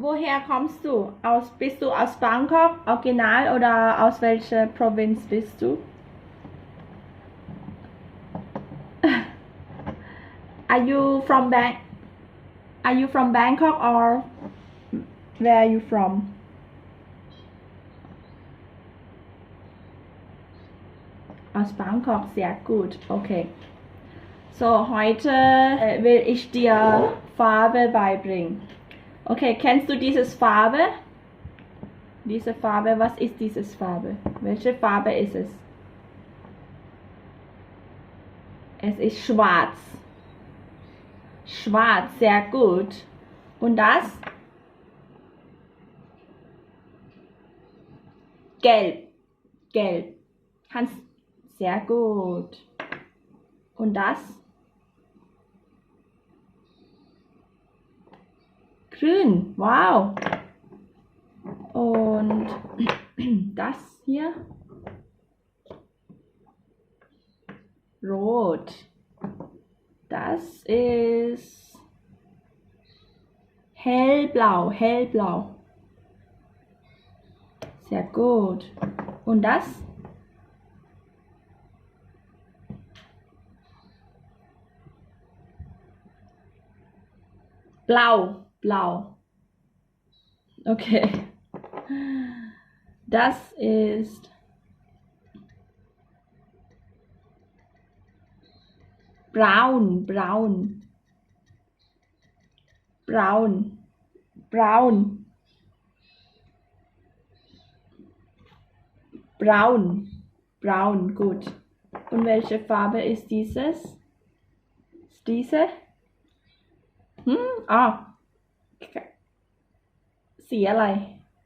woher kommst du? Aus, bist du aus Bangkok, original oder aus welcher Provinz bist du? Are you from Bang? Are you from Bangkok or where are you from? Aus Bangkok, sehr gut. Okay. So, heute äh, will ich dir Farbe beibringen. Okay, kennst du dieses Farbe? Diese Farbe, was ist dieses Farbe? Welche Farbe ist es? Es ist schwarz. Schwarz, sehr gut. Und das? Gelb. Gelb. Kannst. Sehr gut. Und das? Grün. Wow. Und das hier? Rot. Das ist hellblau, hellblau. Sehr gut. Und das? Blau, blau. Okay. Das ist braun, braun. Braun, braun. Braun, braun, gut. Und welche Farbe ist dieses? Ist diese? Hm, ah. สีอะไร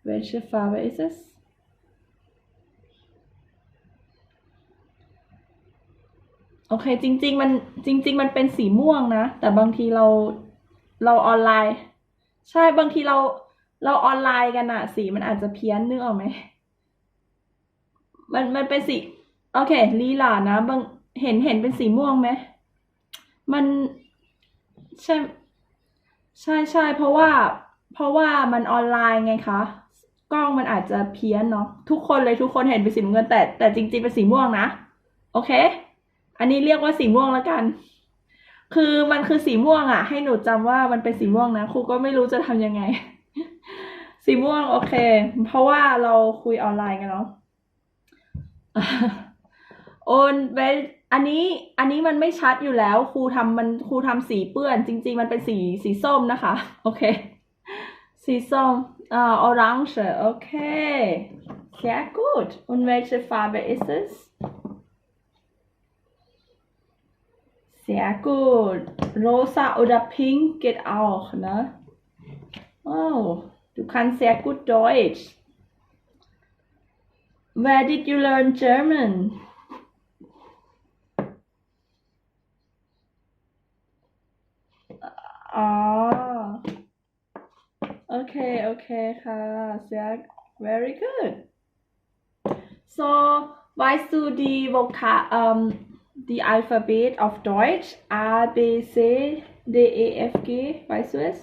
Welche Farbe ist es? โอเค จริง ๆ มันจริง ๆ มันเป็นสีม่วงนะ แต่บางทีเราเราออนไลน์ ใช่บางทีเราเราออนไลน์กันอะสีมันอาจจะเพี้ยนนึกออกไหมมันมันเป็นสีโอเคลีลานะบางเห็นเห็นเป็นสีม่วงไหมมันใช่ ใช่ใช่เพราะว่า เพราะว่ามันออนไลน์ไงคะ กล้องมันอาจจะเพี้ยนเนาะทุกคนเลยทุกคนเห็นเป็นสีเงินแต่แต่จริงๆเป็นสีม่วงนะ โอเค อันนี้เรียกว่าสีม่วงแล้วกัน คือมันคือสีม่วงอะ่ะ ให้หนูจำว่ามันเป็นสีม่วงนะครูก็ไม่รู้จะทำยังไง สีม่วงโอเค เพราะว่าเราคุยออนไลน์กันเนาะ โอนเวลอันนี้อันนี้มันไม่ชัดอยู่แล้วครูทำมันครูทำสีเปื้อน จริง ๆ มันเป็นสีสีส้มนะคะ โอเค สีส้มอ่า orange โอเค sehr gut und welche Farbe ist es Sehr gut. Rosa oder pink geht auch, ne? Oh, du kannst sehr gut Deutsch. Where did you learn German? Ah. Okay, okay, ค่ะ sehr, very good. So, weißt du die Vokal, ähm, die Alphabet auf Deutsch A, B, C, D, E, F, G. Weißt du es?